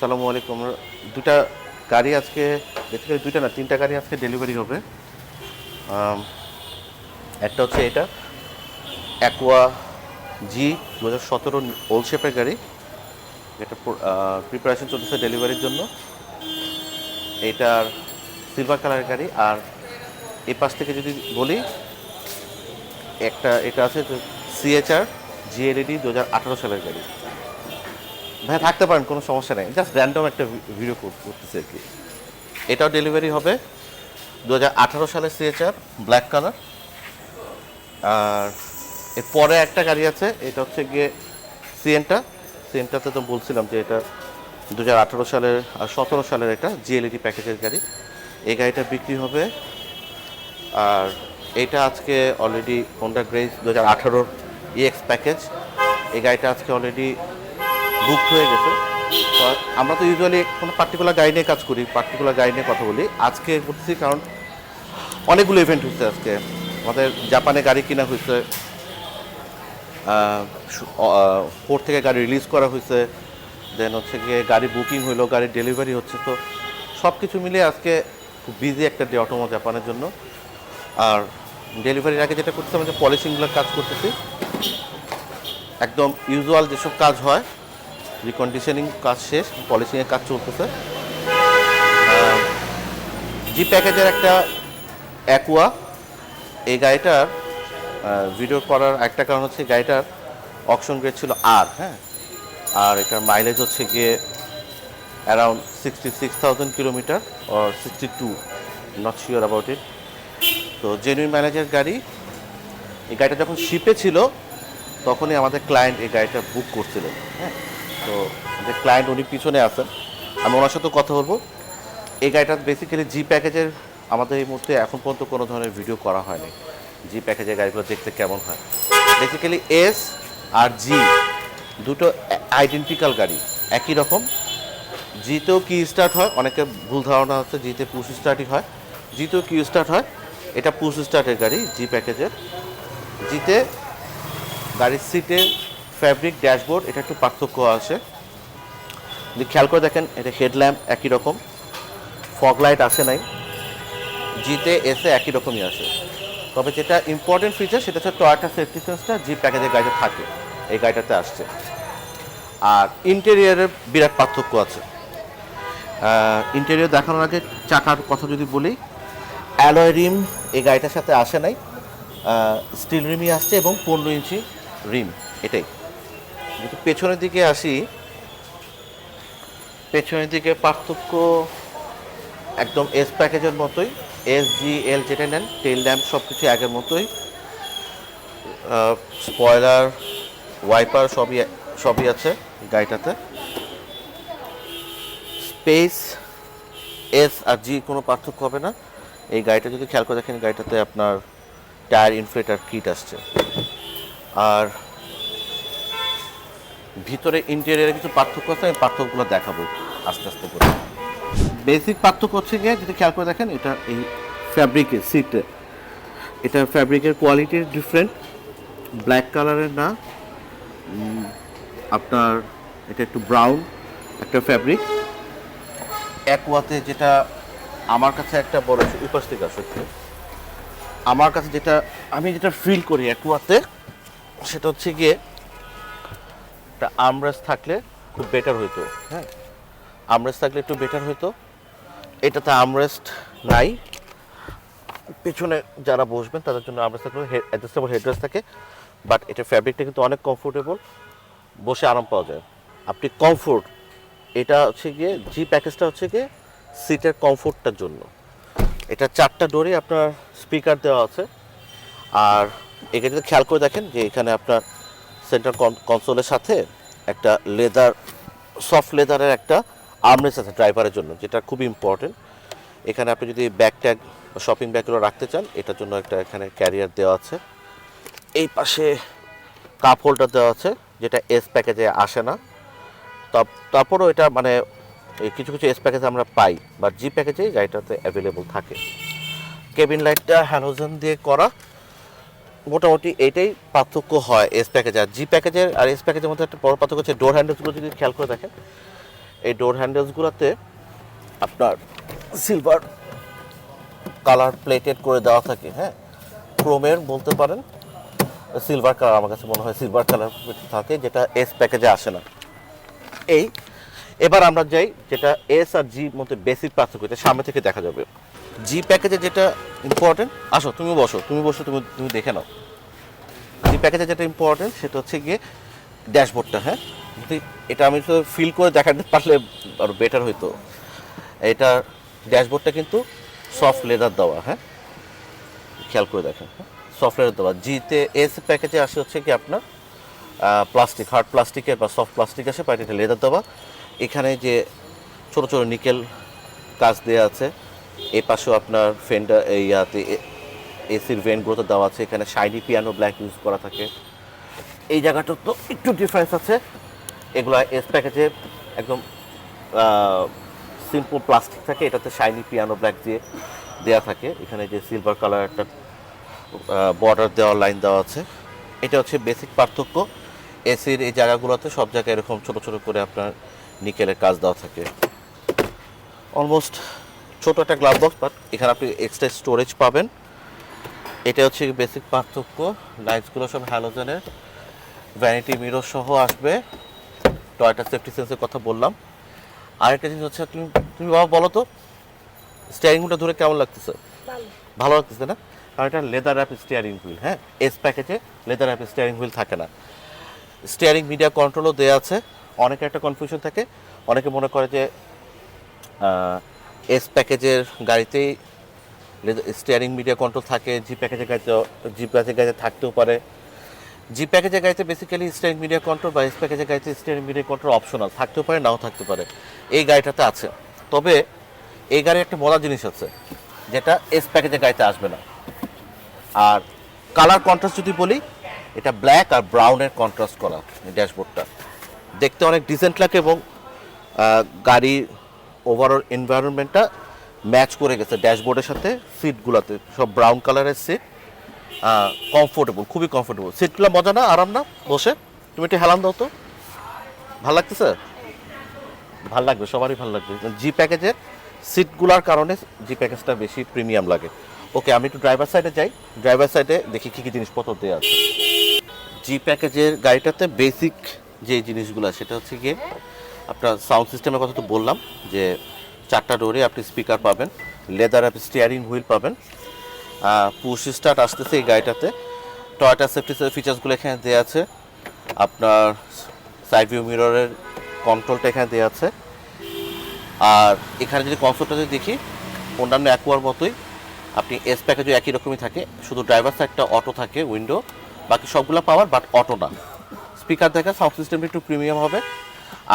সালামু আলাইকুম। দুটা গাড়ি আজকে বেসিক্যালি দুইটা না, তিনটা গাড়ি আজকে ডেলিভারি হবে। একটা হচ্ছে এটা অ্যাকোয়া জি দু হাজার সতেরো ওল্ড শেপের গাড়ি। এটা প্রিপারেশন চলতেছে ডেলিভারির জন্য। এইটার সিলভার কালারের গাড়ি, আর এই পাশ থেকে যদি বলি, একটা, এটা আছে সিএচআর জিএলইডি দু হাজার আঠারো সালের গাড়ি। ভাই থাকতে পারেন, কোনো সমস্যা নেই। জাস্ট র্যান্ডম একটা ভিডিও করতেছে আর কি। এটাও ডেলিভারি হবে। দু হাজার আঠারো সালের সিএচআর ব্ল্যাক কালার আর এর পরে একটা গাড়ি আছে, এটা হচ্ছে গিয়ে সিএনটা সিএনটাতে তো বলছিলাম যে এটা দু হাজার আঠারো সালের, আর সতেরো সালের একটা জিএলইডি প্যাকেজের গাড়ি। এই গাড়িটা বিক্রি হবে। আর এটা আজকে অলরেডি হোন্ডা গ্রেস দু হাজার আঠারোর ইএক্স প্যাকেজ এই গাড়িটা আজকে অলরেডি বুক হয়ে গেছে। তো আমরা তো ইউজুয়ালি কোনো পার্টিকুলার গাড়ি নিয়ে কাজ করি পার্টিকুলার গাড়ি নিয়ে কথা বলি। আজকে করতেছি কারণ অনেকগুলো ইভেন্ট হচ্ছে আজকে। আমাদের জাপানে গাড়ি কেনা হয়েছে পোর্ট থেকে গাড়ি রিলিজ করা হয়েছে। দেন হচ্ছে গিয়ে গাড়ি বুকিং হইল, গাড়ি ডেলিভারি হচ্ছে। তো সব কিছু মিলিয়ে আজকে খুব বিজি একটা ডে অটোমো জাপানের জন্য। আর ডেলিভারির আগে যেটা করতেছি আমরা পলিশিংগুলোর কাজ করতেছি। একদম ইউজুয়াল যেসব কাজ হয় রিকন্ডিশনিং কাজ শেষ পলিশিংয়ের কাজ চলতেছে। জি প্যাকেজের একটা অ্যাকুয়া এই গাড়িটার ভিডিও করার একটা কারণ হচ্ছে গাড়িটার অপশন গ্রেড ছিল আর হ্যাঁ? আর এটার মাইলেজ হচ্ছে গিয়ে around sixty six thousand kilometre or sixty two not sure about it তো জেনুইন ম্যানেজার গাড়ি, এই গাড়িটা যখন শিপে ছিল, তখনই আমাদের ক্লায়েন্ট এই গাড়িটা বুক করছিলেন হ্যাঁ? তো যে ক্লায়েন্ট উনি পিছনে আছেন, আমি ওনার সাথে কথা বলব। এই গাড়িটা বেসিক্যালি জি প্যাকেজের আমাদের এই মুহূর্তে এখন পর্যন্ত কোনো ধরনের ভিডিও করা হয়নি। জি প্যাকেজের গাড়িগুলো দেখতে কেমন হয়? বেসিক্যালি এস আর জি দুটো আইডেন্টিক্যাল গাড়ি, একই রকম। জিতেও কি স্টার্ট হয় অনেকে ভুল ধারণা হচ্ছে জিতে পুশ স্টার্টই হয়। জিতেও কি স্টার্ট হয়, এটা পুশ স্টার্টের গাড়ি জি প্যাকেজের জিতে গাড়ির সিটের ফ্যাব্রিক ড্যাশবোর্ড এটা একটু পার্থক্য আছে। যদি খেয়াল করে দেখেন, এটা হেডল্যাম্প একই রকম। ফগ লাইট আসে নাই। জিতে এসে একই রকমই আসে তবে যেটা ইম্পর্টেন্ট ফিচার সেটা হচ্ছে টয়োটা সেফটি সেন্সটা জি প্যাকেজের গাড়িতে থাকে, এই গাড়িটাতে আসছে। আর ইন্টেরিয়ারের বিরাট পার্থক্য আছে। ইন্টেরিয়র দেখানোর আগে চাকার কথা যদি বলি অ্যালয় রিম এই গাড়িটার সাথে আসে নাই। স্টিল রিমই আসছে এবং পনেরো ইঞ্চি রিম এটাই। যদি পেছনের দিকে আসি। পেছনের দিকে পার্থক্য একদম এস প্যাকেজের মতোই। এস জি এল যেটা নেন টেল ল্যাম্প সব কিছু আগের মতোই। স্পয়লার ওয়াইপার সবই সবই আছে গাড়িটাতে। স্পেস এস আর জি কোনো পার্থক্য হবে না। এই গাড়িটা যদি খেয়াল করে দেখেন, গাড়িটাতে আপনার টায়ার ইনফ্লেটার কিট আসছে। আর ভিতরে ইন্টেরিয়ারে কিছু পার্থক্য আছে, আমি পার্থক্যগুলো দেখাবো আস্তে আস্তে করে। বেসিক পার্থক্য হচ্ছে গিয়ে, যদি খেয়াল করে দেখেন, এটা এই ফ্যাব্রিকের সিটে এটা ফ্যাব্রিকের কোয়ালিটি ডিফারেন্ট ব্ল্যাক কালারের না। আপনার এটা একটু ব্রাউন একটা ফ্যাব্রিক অ্যাকোয়াতে যেটা আমার কাছে একটা বড় উপস্থিত আছে। আমার কাছে যেটা, আমি যেটা ফিল করি অ্যাকোয়াতে সেটা হচ্ছে গিয়ে একটা আমরেস থাকলে খুব বেটার হইতো হ্যাঁ? আমরেস্ট থাকলে একটু বেটার হতো এটাতে আমরেস্ট নাই। পেছনে যারা বসবেন, তাদের জন্য আমরেস্ট থাকলে অ্যাডজাস্টেবল হেডরেস্ট থাকে। বাট এটা ফ্যাব্রিকটা কিন্তু অনেক কমফোর্টেবল বসে আরাম পাওয়া যায়। আপনি কমফোর্ট এটা হচ্ছে গিয়ে জি প্যাকেজটা হচ্ছে গিয়ে সিটের কমফোর্টটার জন্য। এটা চারটা ডোরে আপনার স্পিকার দেওয়া আছে। আর এখানে যদি খেয়াল করে দেখেন যে এখানে আপনার সেন্টার কনসোলের সাথে একটা লেদার সফট লেদারের একটা আর্মরেস আছে ড্রাইভারের জন্য, যেটা খুব ইম্পর্টেন্ট এখানে আপনি যদি ব্যাগ ট্যাগ শপিং ব্যাগগুলো রাখতে চান, এটার জন্য একটা এখানে ক্যারিয়ার দেওয়া আছে। এই পাশে কাপ হোল্ডার দেওয়া আছে, যেটা এস প্যাকেজে আসে না। তারপরও এটা মানে কিছু কিছু এস প্যাকেজে আমরা পাই, বা জি প্যাকেজে গাড়িটাতে অ্যাভেলেবল থাকে। কেবিন লাইটটা হ্যালোজেন দিয়ে করা। মোটামুটি এইটাই পার্থক্য হয় এস প্যাকেজ আর জি প্যাকেজের আর এস প্যাকেজের মধ্যে একটা বড় পার্থক্য হচ্ছে ডোর হ্যান্ডেলসগুলো যদি খেয়াল করে দেখেন, এই ডোর হ্যান্ডেলসগুলোতে আপনার সিলভার কালার প্লেটেড করে দেওয়া থাকে হ্যাঁ? ক্রোমের বলতে পারেন সিলভার কালার আমার কাছে মনে হয় সিলভার কালার থাকে, যেটা এস প্যাকেজে আসে না। এই এবার আমরা যাই যেটা এস আর জি মধ্যে বেসিক পার্থক্য, এটা সামনে থেকে দেখা যাবে। জি প্যাকেজে যেটা ইম্পর্টেন্ট আসো, তুমি বসো তুমি বসো, তুমি তুমি দেখে নাও। জি প্যাকেজে যেটা ইম্পর্টেন্ট সেটা হচ্ছে গিয়ে ড্যাশবোর্ডটা হ্যাঁ? এটা আমি তো ফিল করে দেখাতে পারলে আরও বেটার হইতো। এটা ড্যাশবোর্ডটা কিন্তু সফট লেদার দেওয়া হ্যাঁ? খেয়াল করে দেখেন সফট লেদার দেওয়া। জিতে এস প্যাকেজে আসে হচ্ছে কি আপনার প্লাস্টিক হার্ড প্লাস্টিকের বা সফট প্লাস্টিক আসে পাইতে এটা লেদার দেওয়া। এখানে যে ছোট ছোট নিকেল কাজ দেওয়া আছে এই পাশেও আপনার ফেন্ডার ইয়াতে এসির ভেনগুলোতে দেওয়া আছে, এখানে শাইনি পিয়ানো ব্ল্যাক ইউজ করা থাকে। এই জায়গাটা তো একটু ডিফারেন্স আছে। এগুলো এস প্যাকেজে একদম সিম্পল প্লাস্টিক থাকে, এটাতে শাইনি পিয়ানো ব্ল্যাক দিয়ে দেওয়া থাকে। এখানে যে সিলভার কালার একটা বর্ডার দেওয়া লাইন দেওয়া আছে। এটা হচ্ছে বেসিক পার্থক্য। এসির এই জায়গাগুলোতে সব জায়গায় এরকম ছোট ছোট করে আপনার নিকেলের কাজ দেওয়া থাকে। অলমোস্ট ছোট একটা গ্লাভ বক্স বাট এখানে আপনি এক্সট্রা স্টোরেজ পাবেন। এটা হচ্ছে বেসিক পার্থক্য। লাইটসগুলো সব হ্যালোজেনের ভ্যানিটি মিরর সহ আসবে। টয়টা সেফটি সেন্সের কথা বললাম। আরেকটা জিনিস হচ্ছে তুমি তুমি বাবা বলো তো স্টিয়ারিং হুইলটা ধরে কেমন লাগতেছে? ভালো। লাগতেছে না? কারণ এটা লেদার অ্যাপ স্টিয়ারিং হুইল হ্যাঁ? এস প্যাকেজে লেদার অ্যাপ স্টিয়ারিং হুইল থাকে না। স্টিয়ারিং মিডিয়া কন্ট্রোলও দেওয়া আছে। অনেকে একটা কনফিউশন থাকে। অনেকে মনে করে যে এস প্যাকেজের গাড়িতেই স্টিয়ারিং মিডিয়া কন্ট্রোল থাকে জি প্যাকেজের গাড়িতে জি প্যাকেজের গাড়িতে থাকতেও পারে। জি প্যাকেজের গাড়িতে বেসিক্যালি স্টিয়ারিং মিডিয়া কন্ট্রোল বা এস প্যাকেজের গাড়িতে স্টিয়ারিং মিডিয়া কন্ট্রোল অপশনাল থাকতেও পারে, নাও থাকতে পারে। এই গাড়িটাতে আছে। তবে এই গাড়ির একটা মজার জিনিস আছে, যেটা এস প্যাকেজের গাড়িতে আসবে না। আর কালার কন্ট্রাস্ট যদি বলি, এটা ব্ল্যাক আর ব্রাউনের কন্ট্রাস্ট করা ড্যাশবোর্ডটা দেখতে অনেক ডিসেন্ট লাগে এবং গাড়ির ওভারঅল এনভায়রনমেন্টটা ম্যাচ করে গেছে ড্যাশবোর্ডের সাথে সিটগুলোতে সব ব্রাউন কালারের সিট কমফোর্টেবল খুবই কমফোর্টেবল সিটগুলো মজা না, আরাম না? বসে, তুমি একটু হেলান দাও তো। ভালো লাগতেছে? ভালো লাগবে, সবারই ভালো লাগবে। জি প্যাকেজের সিটগুলোর কারণে জি প্যাকেজটা বেশি প্রিমিয়াম লাগে। ওকে আমি একটু ড্রাইভার সাইডে যাই। ড্রাইভার সাইডে দেখি কী কী জিনিসপত্র দেওয়া আছে। জি প্যাকেজের গাড়িটাতে বেসিক যে জিনিসগুলো সেটা হচ্ছে গিয়ে আপনার সাউন্ড সিস্টেমের কথা তো বললাম যে চারটা ডোরে আপনি স্পিকার পাবেন লেদার আপনি স্টিয়ারিং হুইল পাবেন পুশ স্টার্ট আসতেছে এই গাড়িটাতে। টয়টা সেফটি ফিচার্সগুলো এখানে দেওয়া আছে। আপনার সাইড ভিউ মিররের কন্ট্রোলটা এখানে দেওয়া আছে। আর এখানে যদি কনসোলটা যদি দেখি, অন্যান্য অ্যাকুয়ার মতোই, আপনি এস প্যাকেজও একই রকমই থাকে। শুধু ড্রাইভার সাইডটা অটো থাকে উইন্ডো বাকি সবগুলো পাওয়ার বাট অটো না। স্পিকার দেখা, সাউন্ড সিস্টেমটা একটু প্রিমিয়াম হবে।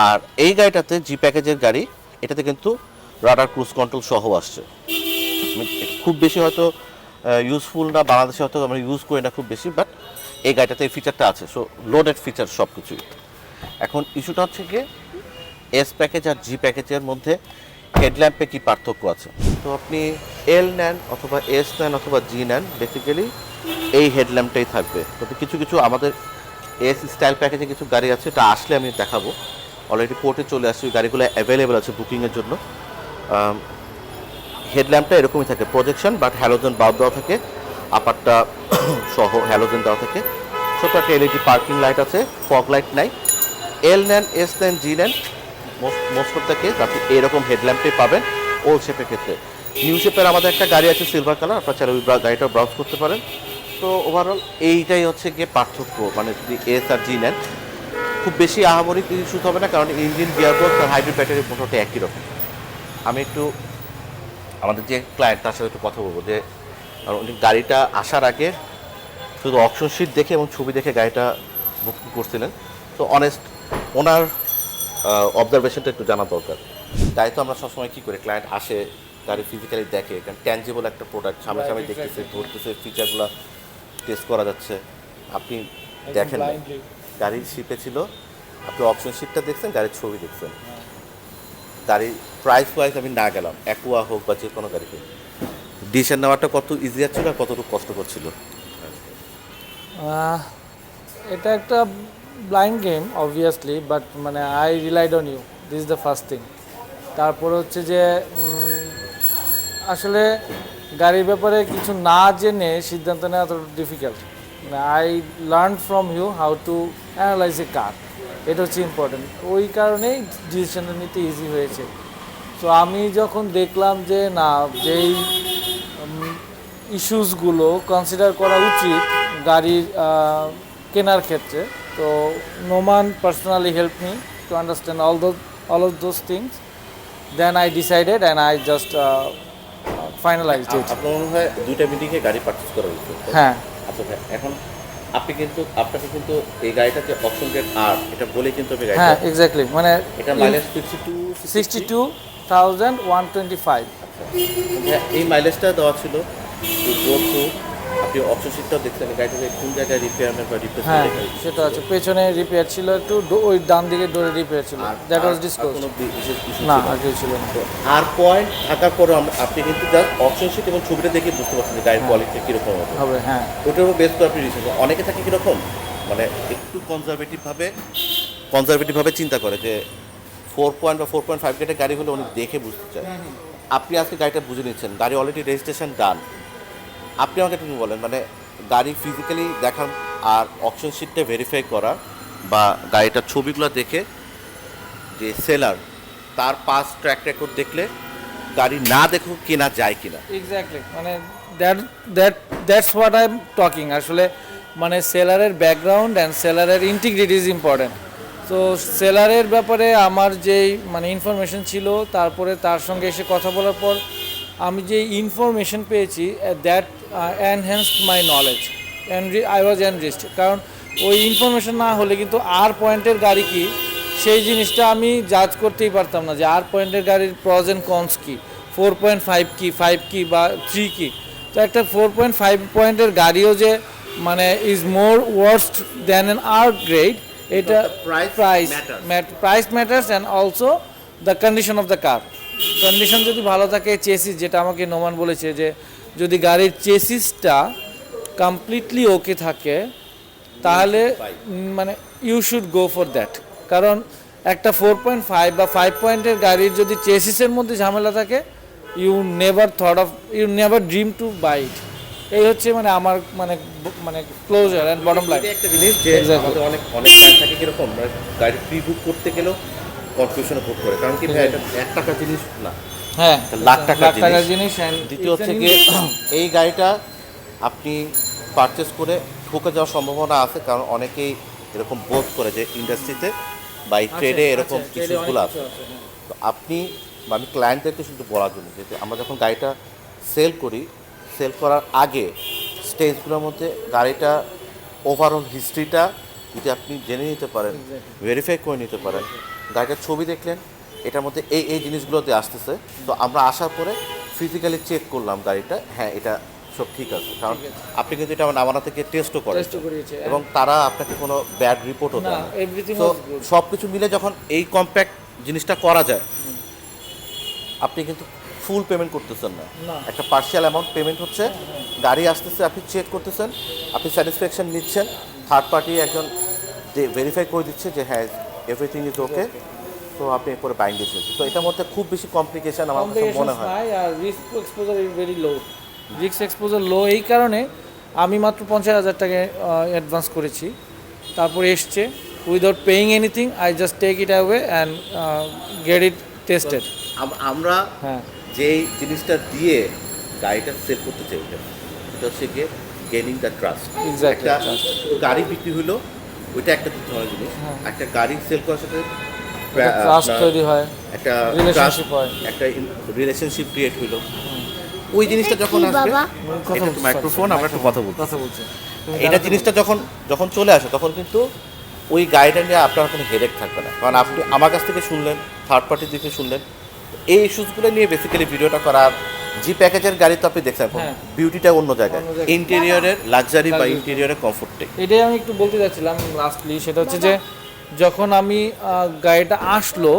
আর এই গাড়িটাতে জি প্যাকেজের গাড়ি, এটাতে কিন্তু রাডার ক্রুজ কন্ট্রোল সহ আসছে। খুব বেশি হয়তো ইউজফুল না, বাংলাদেশে হয়তো আমরা ইউজ করি না খুব বেশি বাট এই গাড়িটাতে এই ফিচারটা আছে। সো লোডেড ফিচার সব কিছুই এখন ইস্যুটা হচ্ছে গিয়ে এস প্যাকেজ আর জি প্যাকেজের মধ্যে হেডল্যাম্পে কি পার্থক্য আছে? তো আপনি এল নেন অথবা এস নেন অথবা জি নেন বেসিক্যালি এই হেডল্যাম্পটাই থাকবে। তবে কিছু কিছু আমাদের এস স্টাইল প্যাকেজে কিছু গাড়ি আছে, এটা আসলে আমি দেখাবো। অলরেডি পোর্টে চলে আসছে, ওই গাড়িগুলো অ্যাভেলেবেল আছে বুকিংয়ের জন্য। হেডল্যাম্পটা এরকমই থাকে প্রজেকশন বাট হ্যালোজেন বাদ দেওয়া থাকে, আপারটা সহ হ্যালোজেন দেওয়া থাকে। ছোটো একটা এলইডি পার্কিং লাইট আছে ফগ লাইট নাই। এল নেন এস নেন জি নেন মোস্ট অফ দ্য আপনি এরকম হেডল্যাম্পটাই পাবেন ওল্ড শেপের ক্ষেত্রে। নিউ শেপের আমাদের একটা গাড়ি আছে সিলভার কালার আপনার চাইলে ওই গাড়িটা ব্রাউজ করতে পারেন। তো ওভারঅল এইটাই হচ্ছে গিয়ে পার্থক্য মানে যদি এস আর জি নেন, খুব বেশি আহামরি কিছু হবে না, কারণ ইঞ্জিন গিয়ারবক্স আর হাইব্রিড ব্যাটারি মোটামুটি একই রকম। আমি একটু আমাদের যে ক্লায়েন্ট তার সাথে একটু কথা বলব যে উনি গাড়িটা আসার আগে শুধু অপশন শিট দেখে এবং ছবি দেখে গাড়িটা বুকিং করছিলেন। তো অনেস্ট ওনার অবজারভেশনটা একটু জানা দরকার। তাই তো আমরা সবসময় কী করি ক্লায়েন্ট আসে, গাড়ি ফিজিক্যালি দেখে কারণ ট্যাঞ্জেবল একটা প্রোডাক্ট সামনে সামনে দেখতেছে, ধরতেছে ফিচারগুলো টেস্ট করা যাচ্ছে। আপনি দেখেন। গাড়ির শিপে ছিল। আপনি অপশন শিপটা দেখছেন গাড়ির ছবি দেখছেন। গাড়ির প্রাইস ওয়াইজ আমি না গেলাম। অ্যাকুয়া হোক বা যে কোনো গাড়িতে। ডিসিশন নেওয়াটা কত ইজিয়ার ছিল আর কতটুকু কষ্টকর ছিল? এটা একটা ব্লাইন্ড গেম অবভিয়াসলি বাট মানে I relied on you this is the first thing তারপরে হচ্ছে যে আসলে গাড়ির ব্যাপারে কিছু না জেনে সিদ্ধান্ত নেওয়া এত difficult I learn from you how to analyse a car এটা হচ্ছে ইম্পর্টেন্ট ওই কারণেই ডিসিশনটা নিতে ইজি হয়েছে। তো আমি যখন দেখলাম যে, না, যেই ইস্যুসগুলো কনসিডার করা উচিত গাড়ির কেনার ক্ষেত্রে, তো Noman personally help me to understand all though all of those things then I decided and I just finalised it আপনার মনে হয় দুইটা মিটিংয়ে গাড়ি পারচেজ করা হয়েছে? হ্যাঁ। আচ্ছা ভাই এখন আপনি কিন্তু আপনাকে কিন্তু এই গাড়িটাকে অপশন গেট আর এটা বলে কিন্তু আমি হ্যাঁ এক্স্যাক্টলি মানে এটা mileage sixty two sixty two thousand one twenty five এই মাইলেজটা দেওয়া ছিল আপনি দেখছেন গাড়িটাকে কোন জায়গায় রিপেয়ারমেন্ট বা হ্যাঁ সেটা আছে। পেছনে রিপেয়ার ছিল একটু ওই ডান দিকে ডোরে রিপেয়ার ছিল। দ্যাট ওয়াজ না আর কিছু ছিল না আর পয়েন্ট থাকার পরেও আপনি কিন্তু জাস্ট অপশন শিট এবং ছবিটা দেখে বুঝতে পারছেন যে গাড়ির কোয়ালিটি কীরকম হবে। হবে হ্যাঁ। ওটার উপর বেস করে আপনি ডিসিশন অনেকে থাকে কীরকম? মানে একটু কনজারভেটিভ ভাবে কনজারভেটিভ ভাবে চিন্তা করে যে ফোর পয়েন্ট বা ফোর পয়েন্ট ফাইভ গেটের গাড়ি হলে উনি দেখে বুঝতে চায়। আপনি আজকে গাড়িটা বুঝে নিচ্ছেন। গাড়ি অলরেডি রেজিস্ট্রেশন ডান আপনি আমাকে তুমি বলেন মানে গাড়ি ফিজিক্যালি দেখার আর অপশন শিটটা ভেরিফাই করা বা গাড়িটার ছবিগুলো দেখে যে সেলার তার পাস ট্র্যাক রেকর্ড দেখলে গাড়ি না দেখো কেনা, যায় কিনা। এক্স্যাক্টলি মানে that that that's what I am talking আসলে মানে সেলারের ব্যাকগ্রাউন্ড অ্যান্ড সেলারের ইন্টিগ্রিটি ইজ ইম্পর্টেন্ট তো সেলারের ব্যাপারে আমার যেই মানে ইনফরমেশন ছিল, তারপরে তার সঙ্গে এসে কথা বলার পর আমি যে ইনফরমেশন পেয়েছি that enhanced my knowledge I was enriched কারণ ওই ইনফরমেশন না হলে কিন্তু আর পয়েন্টের গাড়ি কি? সেই জিনিসটা আমি জাজ করতেই পারতাম না যে আর পয়েন্টের গাড়ির প্রজ অ্যান্ড কনস কি? ফোর পয়েন্ট ফাইভ কি ফাইভ কি বা থ্রি কি? তো একটা ফোর পয়েন্ট ফাইভ পয়েন্টের গাড়িও যে মানে is more worst than an R grade এটা price. Price matters and also the condition of the car condition যদি ভালো থাকে চেসিস যেটা আমাকে নোমান বলেছে যে যদি গাড়ির চেসিসটা কমপ্লিটলি ওকে থাকে তাহলে মানে you should go for that কারণ একটা ফোর পয়েন্ট ফাইভ বা ফাইভ পয়েন্টের গাড়ির যদি চেসিসের মধ্যে ঝামেলা থাকে you never thought of you never dream to bite এই হচ্ছে মানে আমার মানে মানে ক্লোজার অ্যান্ড বটম লাইন একটা জিনিস যে অনেক অনেক থাকে কীরকম মানে গাড়ি প্রি বুক করতে গেলেও কনফিউশনে ভোগ করে। কারণ কি ভাই এটা এক টাকা জিনিস না। হ্যাঁ লাখ টাকার জিনিস। দ্বিতীয় হচ্ছে এই গাড়িটা আপনি পারচেস করে ঠকে যাওয়ার সম্ভাবনা আছে কারণ অনেকেই এরকম বোধ করে যে ইন্ডাস্ট্রিতে বা এই ট্রেডে এরকম আছে, trade এ ইস্যুসগুলো অনেক আছে কিছু আছে, হ্যাঁ। তো আপনি বা আমি ক্লায়েন্টদেরকে শুধু বলার জন্য যে আমরা যখন গাড়িটা সেল করি সেল করার আগে স্টেজগুলোর মধ্যে গাড়িটা ওভারঅল হিস্ট্রিটা যদি আপনি জেনে নিতে পারেন ভেরিফাই করে নিতে পারেন গাড়িটার ছবি দেখলেন এটার মধ্যে এই এই জিনিসগুলোতে আসতেছে। তো আমরা আসার পরে ফিজিক্যালি চেক করলাম গাড়িটা। হ্যাঁ এটা সব ঠিক আছে। কারণ আপনি কিন্তু এটা আমার নামানা থেকে টেস্টও করেন করিয়েছে, এবং তারা আপনাকে কোনো ব্যাড রিপোর্টও দেয় তো সব কিছু মিলে যখন এই কম্প্যাক্ট জিনিসটা করা যায় আপনি কিন্তু ফুল পেমেন্ট করতেছেন না। একটা পার্শিয়াল অ্যামাউন্ট পেমেন্ট হচ্ছে। গাড়ি আসতেছে আপনি চেক করতেছেন আপনি স্যাটিসফ্যাকশন নিচ্ছেন। থার্ড পার্টি একজন ভেরিফাই করে দিচ্ছে যে হ্যাঁ এভরিথিং ইজ ওকে তো আপনি এরপরে বাইং দিচ্ছেন তো এটার মধ্যে খুব বেশি কমপ্লিকেশন আমার কাছে মনে হয়। আর risk exposure is very low risk exposure low এই কারণে আমি মাত্র পঞ্চাশ হাজার টাকা অ্যাডভান্স করেছি। তারপরে এসছে without paying anything I just take it away and get it tested আমরা হ্যাঁ। যেই জিনিসটা দিয়ে গাড়িটা সেল করতে চাই এটা হচ্ছে গিয়ে গেনিং দ্য ট্রাস্ট একটা গাড়ি বিক্রি হলো ওইটা একটা ধরনের জিনিস। একটা গাড়ি সেল করার সাথে ট্রাস্ট আপনার তৈরি হয় একটা Relationship হয়। একটা রিলেশনশিপ ক্রিয়েট হলো ওই জিনিসটা যখন আসবে বলছি, মাইক্রোফোন আমরা একটা কথা বলছি। কথা বলছি। এটা জিনিসটা যখন যখন চলে আসে তখন কিন্তু ওই নিয়ে আপনার কোনো হেডেক থাকবে না। কারণ আপনি আমার কাছ থেকে শুনলেন থার্ড পার্টির দিকে শুনলেন এই ইস্যুসগুলো নিয়ে বেসিক্যালি ভিডিওটা করার জি প্যাকেজের গাড়ি তো আপনি দেখছেন হ্যাঁ। বিউটিটা অন্য জায়গায়। ইন্টেরিয়রের লাক্সারি বা। ইন্টেরিয়রের কমফোর্টে এটাই আমি একটু বলতে চাচ্ছিলাম লাস্টলি সেটা হচ্ছে যে যখন আমি গাড়িটা আসলো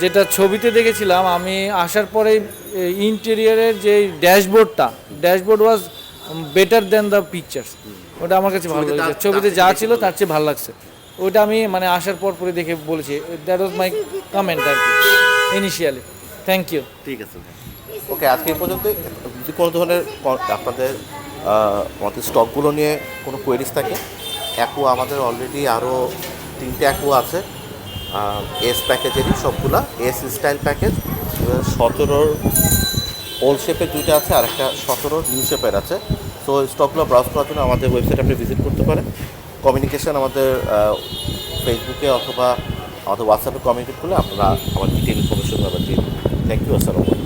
যেটা ছবিতে দেখেছিলাম আমি আসার পরে ইন্টেরিয়ারের যে ড্যাশবোর্ডটা dashboard was better than the pictures ওটা আমার কাছে ভালো লেগেছে। ছবিতে যা ছিল তার চেয়ে ভালো লাগছে। ওইটা আমি মানে আসার পর পরে দেখে বলেছি। দ্যাট ওয়াজ মাই কমেন্ট আর কি। ইনিশিয়ালি থ্যাংক ইউ ঠিক আছে। ওকে আজকে পর্যন্ত যদি কোনো ধরনের আপনাদের আমাদের স্টকগুলো নিয়ে কোনো কোয়েরিজ থাকে অ্যাকো আমাদের অলরেডি আরও তিনটে অ্যাকো আছে এস প্যাকেজেরই সবগুলা এস স্টাইল প্যাকেজ সতেরোর ওল্ড শেপের দুইটা আছে, আর একটা সতেরোর নিউ শেপের আছে। সো স্টকগুলো ব্রাউজ করার জন্য আমাদের ওয়েবসাইট আপনি ভিজিট করতে পারেন। কমিউনিকেশন আমাদের ফেসবুকে অথবা আমাদের হোয়াটসঅ্যাপে কমিউনিকেট করলে আপনারা আমার ডিটেল ইনফরমেশন পাবেন থ্যাংক ইউ আসসালামু আলাইকুম।